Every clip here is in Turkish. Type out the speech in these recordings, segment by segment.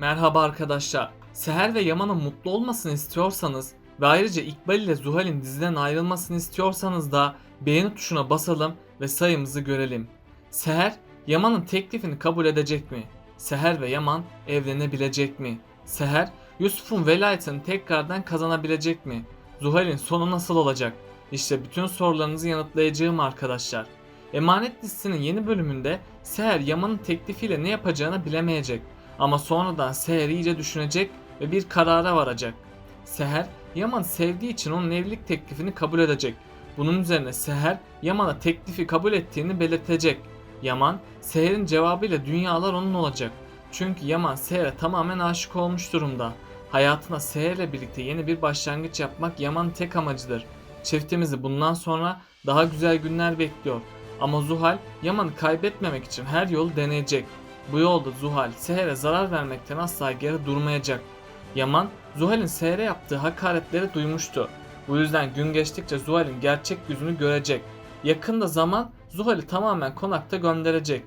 Merhaba arkadaşlar. Seher ve Yaman'ın mutlu olmasını istiyorsanız ve ayrıca İkbal ile Zuhal'in diziden ayrılmasını istiyorsanız da beğeni tuşuna basalım ve sayımızı görelim. Seher, Yaman'ın teklifini kabul edecek mi? Seher ve Yaman evlenebilecek mi? Seher, Yusuf'un velayetini tekrardan kazanabilecek mi? Zuhal'in sonu nasıl olacak? İşte bütün sorularınızı yanıtlayacağım arkadaşlar. Emanet dizisinin yeni bölümünde Seher Yaman'ın teklifiyle ne yapacağını bilemeyecek. Ama sonradan Seher iyice düşünecek ve bir karara varacak. Seher, Yaman sevdiği için onun evlilik teklifini kabul edecek. Bunun üzerine Seher, Yaman'a teklifi kabul ettiğini belirtecek. Yaman, Seher'in cevabıyla dünyalar onun olacak. Çünkü Yaman Seher'e tamamen aşık olmuş durumda. Hayatına Seher'le birlikte yeni bir başlangıç yapmak Yaman'ın tek amacıdır. Çiftimizi bundan sonra daha güzel günler bekliyor. Ama Zuhal, Yaman'ı kaybetmemek için her yolu deneyecek. Bu yolda Zuhal, Seher'e zarar vermekten asla geri durmayacak. Yaman, Zuhal'in Seher'e yaptığı hakaretleri duymuştu. Bu yüzden gün geçtikçe Zuhal'in gerçek yüzünü görecek. Yakında zaman Zuhal'i tamamen konakta gönderecek.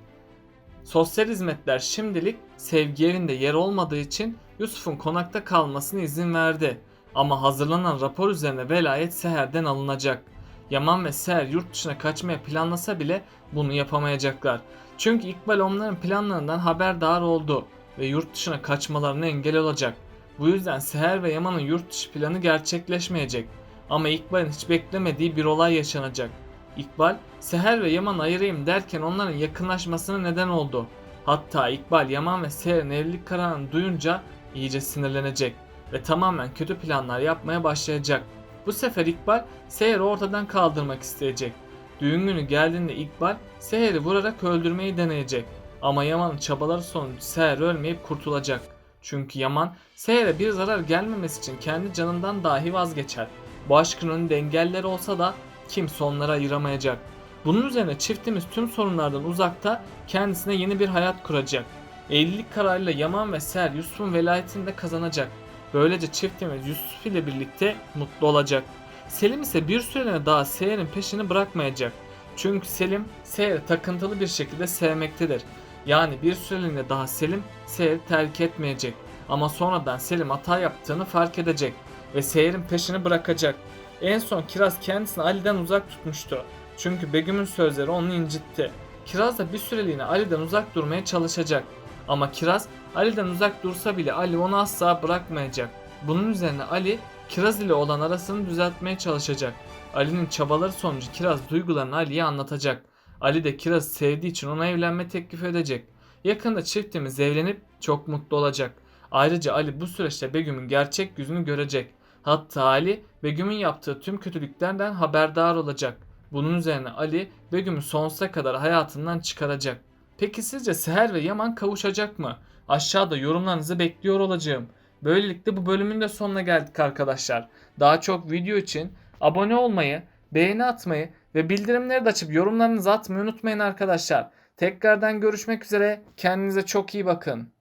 Sosyal hizmetler şimdilik sevgi evinde yer olmadığı için Yusuf'un konakta kalmasına izin verdi. Ama hazırlanan rapor üzerine velayet Seher'den alınacak. Yaman ve Seher yurt dışına kaçmaya planlasa bile bunu yapamayacaklar. Çünkü İkbal onların planlarından haberdar oldu ve yurt dışına kaçmalarına engel olacak. Bu yüzden Seher ve Yaman'ın yurt dışı planı gerçekleşmeyecek. Ama İkbal'in hiç beklemediği bir olay yaşanacak. İkbal, Seher ve Yaman'ı ayırayım derken onların yakınlaşmasına neden oldu. Hatta İkbal, Yaman ve Seher'in evlilik kararını duyunca iyice sinirlenecek ve tamamen kötü planlar yapmaya başlayacak. Bu sefer İkbal, Seher'i ortadan kaldırmak isteyecek. Düğün günü geldiğinde İkbal, Seher'i vurarak öldürmeyi deneyecek. Ama Yaman'ın çabaları sonucu Seher ölmeyip kurtulacak. Çünkü Yaman, Seher'e bir zarar gelmemesi için kendi canından dahi vazgeçer. Bu aşkın önünde engeller olsa da kimse onları ayıramayacak. Bunun üzerine çiftimiz tüm sorunlardan uzakta kendisine yeni bir hayat kuracak. Evlilik kararıyla Yaman ve Seher Yusuf'un velayetini de kazanacak. Böylece çiftimiz Yusuf ile birlikte mutlu olacak. Selim ise bir süreliğine daha Seher'in peşini bırakmayacak. Çünkü Selim Seher'i takıntılı bir şekilde sevmektedir. Yani bir süreliğine daha Selim Seher'i terk etmeyecek. Ama sonradan Selim hata yaptığını fark edecek ve Seher'in peşini bırakacak. En son Kiraz kendisini Ali'den uzak tutmuştu. Çünkü Begüm'ün sözleri onu incitti. Kiraz da bir süreliğine Ali'den uzak durmaya çalışacak. Ama Kiraz Ali'den uzak dursa bile Ali onu asla bırakmayacak. Bunun üzerine Ali Kiraz ile olan arasını düzeltmeye çalışacak. Ali'nin çabaları sonucu Kiraz duygularını Ali'ye anlatacak. Ali de Kiraz'ı sevdiği için ona evlenme teklif edecek. Yakında çiftimiz evlenip çok mutlu olacak. Ayrıca Ali bu süreçte Begüm'ün gerçek yüzünü görecek. Hatta Ali Begüm'ün yaptığı tüm kötülüklerden haberdar olacak. Bunun üzerine Ali Begüm'ü sonsuza kadar hayatından çıkaracak. Peki sizce Seher ve Yaman kavuşacak mı? Aşağıda yorumlarınızı bekliyor olacağım. Böylelikle bu bölümün de sonuna geldik arkadaşlar. Daha çok video için abone olmayı, beğeni atmayı ve bildirimleri de açıp yorumlarınızı atmayı unutmayın arkadaşlar. Tekrardan görüşmek üzere. Kendinize çok iyi bakın.